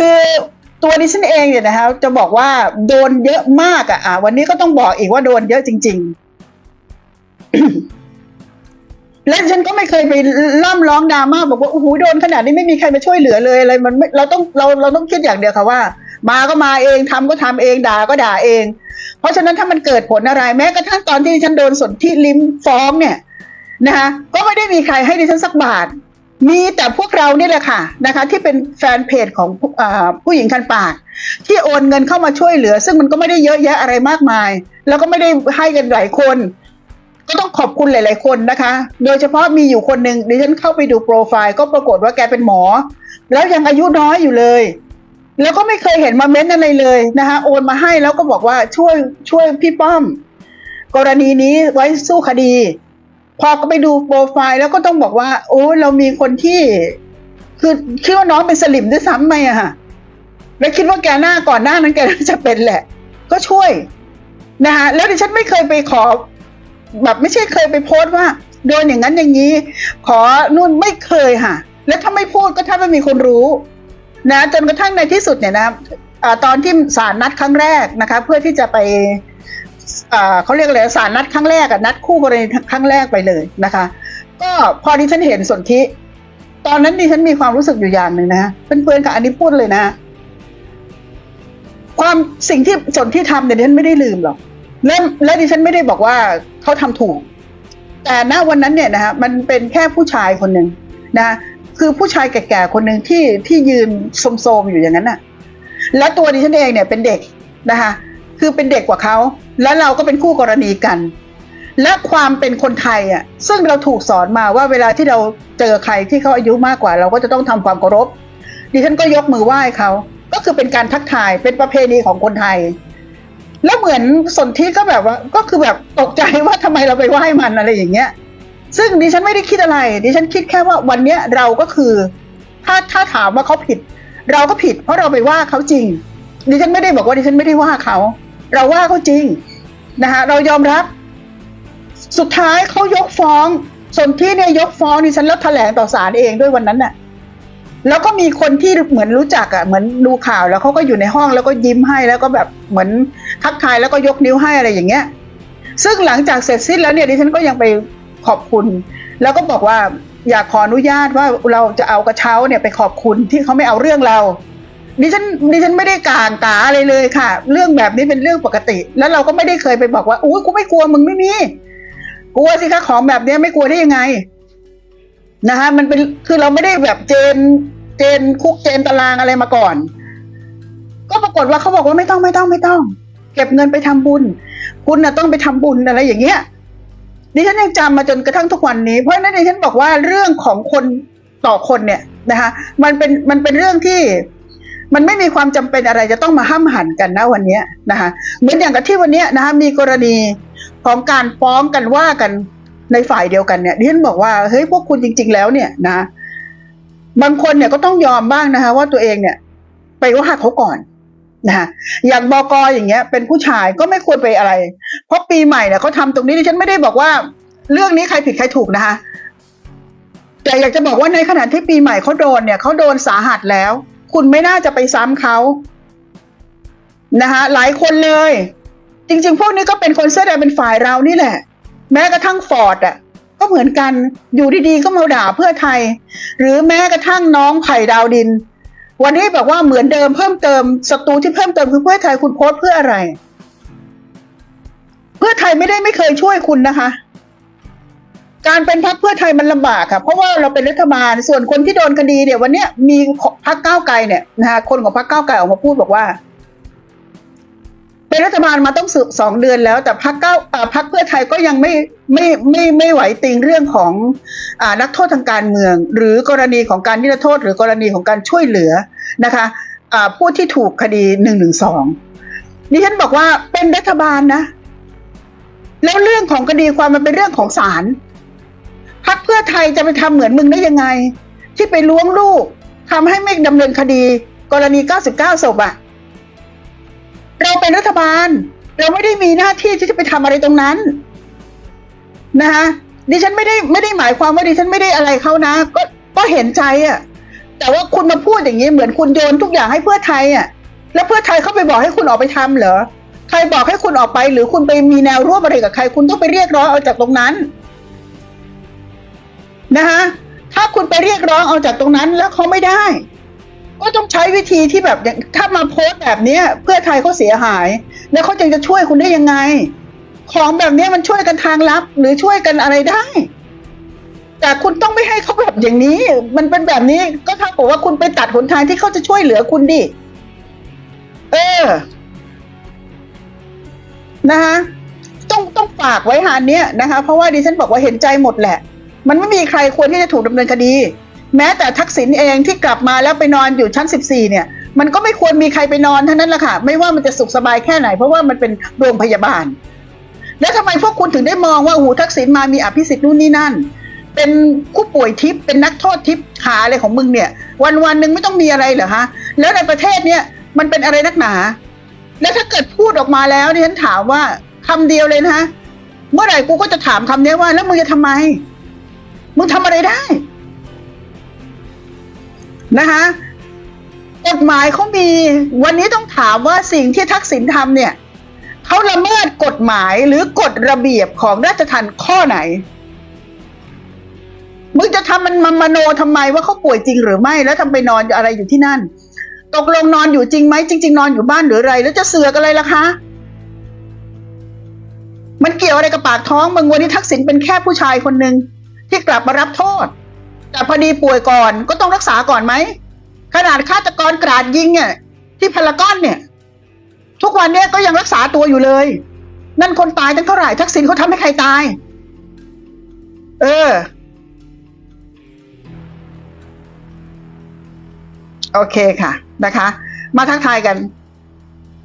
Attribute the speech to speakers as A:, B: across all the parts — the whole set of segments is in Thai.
A: คือตัวดิฉันเองเนี่ยนะคะจะบอกว่าโดนเยอะมากอะอะวันนี้ก็ต้องบอกอีกว่าโดนเยอะจริง ๆ และฉันก็ไม่เคยไปล่ำร้องดราม่าบอกว่าโอ้โหโดนขนาดนี้ไม่มีใครมาช่วยเหลือเลยอะไรมันเราต้องเราเราต้องคิดอย่างเดียวค่ะว่า มาก็มาเองทำก็ทำเองด่าก็ด่าเอง เพราะฉะนั้นถ้ามันเกิดผลอะไร แม้กระทั่งตอนที่ฉันโดนสนที่ลิ้มฟ้องเนี่ยนะคะก็ไม่ได้มีใครให้ดิฉันสักบาท มีแต่พวกเราเนี่แหละค่ะนะคะ ที่เป็นแฟนเพจของผู้อ่าผู้หญิงคันปาก ที่โอนเงินเข้ามาช่วยเหลือ ซึ่งมันก็ไม่ได้เยอะแยะอะไรมากมาย แล้วก็ไม่ได้ให้กันหลายคน ก็ต้องขอบคุณหลาย ๆ คนนะคะ โดยเฉพาะมีอยู่คนหนึ่งดิฉันเข้าไปดูโปรไฟล์ก็ปรากฏว่าแกเป็นหมอ แล้วยังอายุน้อยอยู่เลย แล้วก็ไม่เคยเห็นมาเม้นอะไรเลยนะคะโอนมาให้แล้วก็บอกว่าช่วยช่วยพี่ป้อม กรณีนี้ไว้สู้คดี พอก็ไปดูโปรไฟล์แล้วก็ต้องบอกว่า โอ้เรามีคนที่ คือคิดว่าน้องเป็นสลิมด้วยซ้ำไหมอะค่ะแล้วคิดว่าแกหน้าก่อนหน้านั้นแกน่าจะเป็นแหละ ก็ช่วยนะคะแล้วดิฉันไม่เคยไปขอ แบบไม่ใช่เคยไปโพสต์ว่าโดนอย่างนั้นอย่างนี้ ขอนู่นไม่เคยค่ะ แล้วถ้าไม่พูดก็ถ้าไม่มีคนรู้ นะ จนกระทั่งในที่สุดเนี่ยนะอาตอนที่ศาลนัดครั้งแรกนะคะ เพื่อที่จะไป เขาเรียกอะไรศาลนัดครั้งแรกอะนัดคู่กรณีครั้งแรกไปเลยนะคะ ก็พอดิฉันเห็นสนธิตอนนั้นดิฉันมีความรู้สึกอยู่อย่างหนึ่งนะเพื่อนๆกับอันนี้พูดเลยนะ ความสิ่งที่สนที่ทำเนี่ยดิฉันไม่ได้ลืมหรอกและและดิฉันไม่ได้บอกว่าเขาทำถูก แต่ณวันนั้นเนี่ยนะฮะมันเป็นแค่ผู้ชายคนหนึ่งนะคือผู้ชายแก่ๆคนหนึ่งที่ที่ยืนโสมๆอยู่อย่างนั้นน่ะ แล้วตัวดิฉันเองเนี่ยเป็นเด็กนะคะคือเป็นเด็กกว่าเขาแล้วเราก็เป็นคู่กรณีกัน และความเป็นคนไทยอะซึ่งเราถูกสอนมาว่าเวลาที่เราเจอใครที่เขาอายุมากกว่า เราก็จะต้องทำความเคารพดิฉันก็ยกมือไหว้เขา ก็คือเป็นการทักทายเป็นประเพณีของคนไทย แล้วเหมือนสนธิก็แบบว่าก็คือแบบตกใจว่าทำไมเราไปไหว้มันอะไรอย่างเงี้ยซึ่งดิฉันไม่ได้คิดอะไร ดิฉันคิดแค่ว่าวันเนี้ยเราก็คือ ถ้าถ้าถามว่าเขาผิด เราก็ผิด เพราะเราไปว่าเขาจริง ดิฉันไม่ได้บอกว่าดิฉันไม่ได้ว่าเขา เราว่าเขาจริง นะคะเรายอมรับ สุดท้ายเขายกฟ้องส่วนที่เนี่ยยกฟ้องดิฉันแล้วแถลงต่อศาลเองด้วยวันนั้นน่ะ แล้วก็มีคนที่เหมือนรู้จักอะเหมือนดูข่าวแล้วเขาก็อยู่ในห้องแล้วก็ยิ้มให้แล้วก็แบบเหมือนทักทายแล้วก็ยกนิ้วให้อะไรอย่างเงี้ย ซึ่งหลังจากเสร็จสิ้นแล้วเนี่ยดิฉันก็ยังไปขอบคุณ แล้วก็บอกว่าอยากขออนุญาตว่าเราจะเอากระเช้าเนี่ยไปขอบคุณที่เขาไม่เอาเรื่องเรา ดิฉันดิฉันไม่ได้กางกาอะไรเลยค่ะ เรื่องแบบนี้เป็นเรื่องปกติ แล้วเราก็ไม่ได้เคยไปบอกว่าอุ้ยกูไม่กลัวมึงไม่มีกลัวสิคะของแบบนี้ไม่กลัวได้ยังไงนะคะมันเป็นคือเราไม่ได้แบบเจน เจนคุกเจนตารางอะไรมาก่อน ก็ปรากฏว่าเขาบอกว่าไม่ต้องไม่ต้องไม่ต้อง เก็บเงินไปทำบุญ คุณน่ะต้องไปทำบุญอะไรอย่างเงี้ยดิฉันยังจำมาจนกระทั่งทุกวันนี้เพราะฉะนั้นดิฉันบอกว่าเรื่องของคนต่อคนเนี่ยนะคะ มันเป็นมันเป็นเรื่องที่ มันไม่มีความจำเป็นอะไรจะต้องมาห้ามหันกันนะวันนี้นะคะเหมือนอย่างกับที่วันนี้นะคะมีกรณีของการฟ้องกันว่ากันในฝ่ายเดียวกันเนี่ยดิฉันบอกว่าเฮ้ยพวกคุณจริง ๆ แล้วเนี่ยนะ บางคนเนี่ยก็ต้องยอมบ้างนะคะ ว่าตัวเองเนี่ย ไปว่าเขาก่อนนะคะอย่างบกอย่างเงี้ย เป็นผู้ชายก็ไม่ควรไปอะไร เพราะปีใหม่เนี่ยเขาทำตรงนี้ดิฉันไม่ได้บอกว่า เรื่องนี้ใครผิดใครถูกนะคะแต่อยากจะบอกว่าในขณะที่ปีใหม่เขาโดนเนี่ยเขาโดนสาหัสแล้ว คุณไม่น่าจะไปซ้ำเขานะคะหลายคนเลย จริง ๆ พวกนี้ก็เป็นคนเสื้อแดงเป็นฝ่ายเรานี่แหละ แม้กระทั่งฟอร์ดอะ ก็เหมือนกันอยู่ดีๆก็มาด่าเพื่อไทย หรือแม้กระทั่งน้องไผ่ดาวดิน วันนี้บอกว่าเหมือนเดิมเพิ่มเติมศัตรูที่เพิ่มเติมคือเพื่อไทยคุณโพสเพื่ออะไร เพื่อไทยไม่ได้ไม่เคยช่วยคุณนะคะ การเป็นพรรคเพื่อไทยมันลำบากค่ะเพราะว่าเราเป็นรัฐบาลส่วนคนที่โดนคดีเนี่ย วันเนี้ยมีพรรคก้าวไกลเนี่ยนะคะคนของพรรคก้าวไกลออกมาพูดบอกว่า เป็นรัฐบาลมาต้องสืบสองเดือนแล้ว แต่พรรคเก้าเอ่พรรคเพื่อไทยก็ยังไม่ไม่ไม่ไม่ไหวติงเรื่องของอ่านักโทษทางการเมือง หรือกรณีของการนิรโทษ หรือกรณีของการช่วยเหลือนะคะอ่าผู้ที่ถูกคดีหนึ่งหนึ่งสองดิฉันบอกว่าเป็นรัฐบาลนะ แล้วเรื่องของคดีความมันเป็นเรื่องของศาล พรรคเพื่อไทยจะไปทำเหมือนมึงได้ยังไง ที่ไปล้วงลูกทำให้ไม่ดำเนินคดี กรณี 99ศพอะเราเป็นรัฐบาล เราไม่ได้มีหน้าที่ที่จะไปทำอะไรตรงนั้นนะคะดิฉันไม่ได้ไม่ได้หมายความว่าดิฉันไม่ได้อะไรเขานะ ก็ก็เห็นใจอะแต่ว่าคุณมาพูดอย่างนี้เหมือนคุณโยนทุกอย่างให้เพื่อไทยอะแล้วเพื่อไทยเขาไปบอกให้คุณออกไปทำเหรอใครบอกให้คุณออกไป หรือคุณไปมีแนวร่วมอะไรกับใคร คุณต้องไปเรียกร้องเอาจากตรงนั้น นะคะถ้าคุณไปเรียกร้องเอาจากตรงนั้นแล้วเขาไม่ได้ ก็ต้องใช้วิธีที่แบบถ้ามาโพสต์แบบนี้เพื่อไทยเขาเสียหาย แล้วเขาจะจะช่วยคุณได้ยังไง ของแบบนี้มันช่วยกันทางลับหรือช่วยกันอะไรได้ แต่คุณต้องไม่ให้เขาแบบอย่างนี้ มันเป็นแบบนี้ก็เท่ากับว่าคุณไปตัดหนทางที่เขาจะช่วยเหลือคุณดิเออนะคะต้องต้องฝากไว้หาเนี้ยนะคะ เพราะว่าดิฉันบอกว่าเห็นใจหมดแหละ มันไม่มีใครควรที่จะถูกดำเนินคดี แม้แต่ทักษิณเองที่กลับมาแล้วไปนอนอยู่ชั้น 14 เนี่ย มันก็ไม่ควรมีใครไปนอนเท่านั้นแหละค่ะ ไม่ว่ามันจะสุขสบายแค่ไหน เพราะว่ามันเป็นโรงพยาบาล แล้วทำไมพวกคุณถึงได้มองว่าโอ้โหทักษิณมามีอภิสิทธิ์นู่นนี่นั่น เป็นผู้ป่วยทิพย์เป็นนักโทษทิพย์ขาอะไรของมึงเนี่ย วันวันหนึ่งไม่ต้องมีอะไรเหรอฮะแล้วในประเทศเนี่ยมันเป็นอะไรนักหนา แล้วถ้าเกิดพูดออกมาแล้วดิฉันถามว่าคำเดียวเลยนะฮะเมื่อไหร่กูก็จะถามคำนี้ว่าแล้วมึงจะทำไม มึงทำอะไรได้ นะคะกฎหมายเขามี วันนี้ต้องถามว่าสิ่งที่ทักษิณทำเนี่ยเขาละเมิดกฎหมายหรือกฎระเบียบของราชทัณฑ์ข้อไหน มึงจะทำมันมามโนทำไมว่าเขาป่วยจริงหรือไม่ แล้วทำไปนอนอะไรอยู่ที่นั่น ตกลงนอนอยู่จริงไหมจริง ๆ นอนอยู่บ้านหรืออะไร แล้วจะเสือกอะไรล่ะคะมันเกี่ยวอะไรกับปากท้องมึงวันนี้ทักษิณเป็นแค่ผู้ชายคนหนึ่ง ที่กลับมารับโทษ แต่พอดีป่วยก่อนก็ต้องรักษาก่อนไหมขนาดฆาตกรกราดยิงเนี่ยที่พารากอนเนี่ย ทุกวันเนี้ยก็ยังรักษาตัวอยู่เลย นั่นคนตายตั้งเท่าไหร่ทักษิณเขาทำให้ใครตาย เออ โอเคค่ะ นะคะ มาทักทายกัน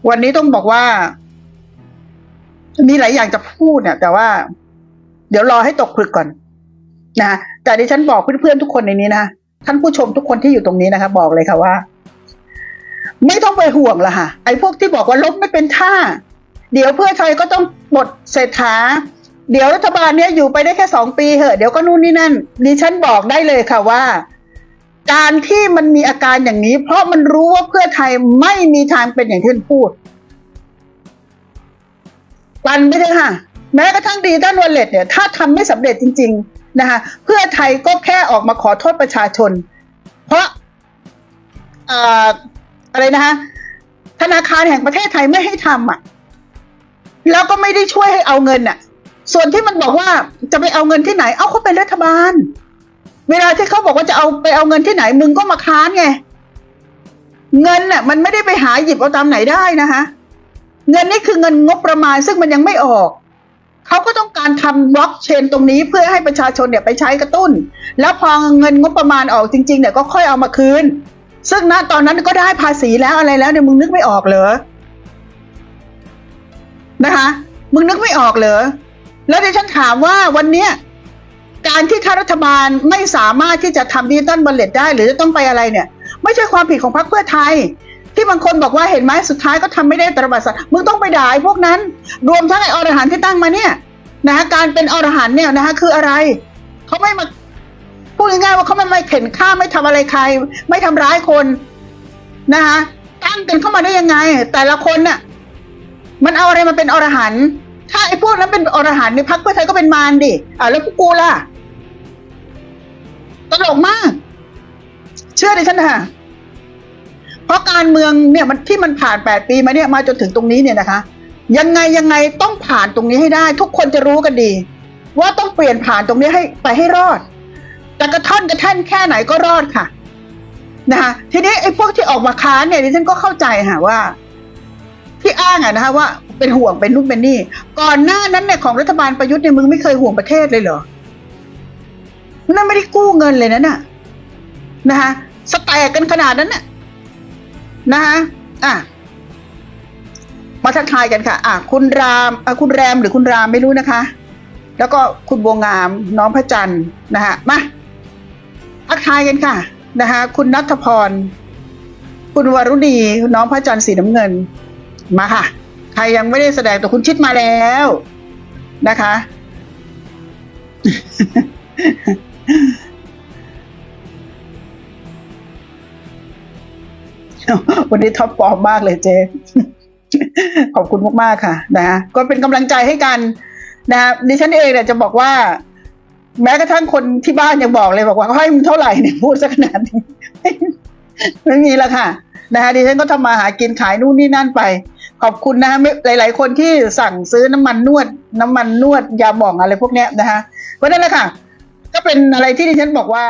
A: วันนี้ต้องบอกว่า มีหลายอย่างจะพูดเนี่ยแต่ว่า เดี๋ยวรอให้ตกผลึกก่อน นะแต่ดิฉันบอกเพื่อนๆทุกคนในนี้นะท่านผู้ชมทุกคนที่อยู่ตรงนี้นะคะ บอกเลยค่ะว่า ไม่ต้องไปห่วงละค่ะ ไอ้พวกที่บอกว่าลบไม่เป็นท่า เดี๋ยวเพื่อไทยก็ต้องบทเศรษฐา เดี๋ยวรัฐบาลเนี้ยอยู่ไปได้แค่สองปีเหอะเดี๋ยวก็นู่นนี่นั่นดิฉันบอกได้เลยค่ะว่า การที่มันมีอาการอย่างนี้ เพราะมันรู้ว่าเพื่อไทยไม่มีทางเป็นอย่างที่นพูดปันไม่ได้ค่ะ แม้กระทั่งดีด้านวอลเล็ตเนี่ย ถ้าทำไม่สำเร็จจริง ๆ นะคะเพื่อไทยก็แค่ออกมาขอโทษประชาชน เพราะเอ่ออะไรนะคะธนาคารแห่งประเทศไทยไม่ให้ทำอะ แล้วก็ไม่ได้ช่วยให้เอาเงินอะ ส่วนที่มันบอกว่าจะไปเอาเงินที่ไหน เอาเขาเป็นรัฐบาล เวลาที่เขาบอกว่าจะเอาไปเอาเงินที่ไหน มึงก็มาค้านไง เงินน่ะ มันไม่ได้ไปหาหยิบเอาตามไหนได้นะคะ เงินนี่คือเงินงบประมาณซึ่งมันยังไม่ออก เขาก็ต้องการทำบล็อกเชนตรงนี้เพื่อให้ประชาชนเนี่ยไปใช้กระตุ้น แล้วพอเงินงบประมาณออกจริงๆเนี่ยก็ค่อยเอามาคืน ซึ่งณตอนนั้นก็ได้ภาษีแล้วอะไรแล้วเนี่ยมึงนึกไม่ออกเหรอนะคะมึงนึกไม่ออกเหรอแล้วดิฉันถามว่าวันเนี้ยการที่ข้ารัฐบาลไม่สามารถที่จะทำดิจิตอลบัลเลตได้ หรือจะต้องไปอะไรเนี่ย ไม่ใช่ความผิดของพรรคเพื่อไทย ที่บางคนบอกว่าเห็นไหมสุดท้ายก็ทำไม่ได้ตระบัดสัตว์มึงต้องไปด่าไอ้พวกนั้น รวมทั้งไอ้อรหันที่ตั้งมาเนี่ยนะการเป็นอรหันเนี่ยนะคะคืออะไรเขาไม่มาพูดง่ายๆว่าเขาไม่ไม่เข็นฆ่าไม่ทำอะไรใคร ไม่ทำร้ายคนนะคะตั้งกันเข้ามาได้ยังไง แต่ละคนน่ะมันเอาอะไรมาเป็นอรหันถ้าไอ้พวกนั้นเป็นอรหันในพรรคเพื่อไทยก็เป็นมารดิอ่าแล้วพวกกูล่ะตลกมาก เชื่อดิฉันค่ะ เพราะการเมืองเนี่ยมันที่มันผ่านแปดปีมาเนี่ยมาจนถึงตรงนี้เนี่ยนะคะ ยังไงยังไงต้องผ่านตรงนี้ให้ได้ ทุกคนจะรู้กันดี ว่าต้องเปลี่ยนผ่านตรงนี้ให้ไปให้รอด แต่กระท่อนกระแท่นแค่ไหนก็รอดค่ะนะคะทีนี้ไอ้พวกที่ออกมาค้านเนี่ยดิฉันก็เข้าใจค่ะว่า ที่อ้างอะนะคะว่าเป็นห่วงเป็นนู่นเป็นนี่ ก่อนหน้านั้นเนี่ยของรัฐบาลประยุทธ์เนี่ยมึงไม่เคยห่วงประเทศเลยเหรอนั่นไม่ได้กู้เงินเลยนะน่ะนะคะสแตกกันขนาดนั้นน่ะ นะคะอะมาทักทายกันค่ะ อะ คุณรามอะคุณแรมหรือคุณรามไม่รู้นะคะ แล้วก็คุณบัวงามน้องพระจันทร์นะฮะมาทักทายกันค่ะนะคะคุณนัทพร คุณวรุณีน้องพระจันทร์สีน้ำเงิน มาค่ะ ใครยังไม่ได้แสดงแตัวคุณชิดมาแล้วนะคะ วันนี้ท็อปฟอร์มมากเลยเจ๊ขอบคุณมากๆค่ะนะฮะก็เป็นกำลังใจให้กันนะฮะดิฉันเองเนี่ยจะบอกว่า แม้กระทั่งคนที่บ้านยังบอกเลยบอกว่าให้มึงเท่าไหร่เนี่ยพูดสักขนาดนี้ไม่มีแล้วค่ะนะฮะดิฉันก็ทำมาหากินขายนู่นนี่นั่นไป ขอบคุณนะฮะหลาย ๆ คนที่สั่งซื้อน้ำมันนวด น้ำมันนวดยาหม่องอะไรพวกเนี้ยนะฮะเพราะนั่นแหละค่ะ ก็เป็นอะไรที่ดิฉันบอกว่า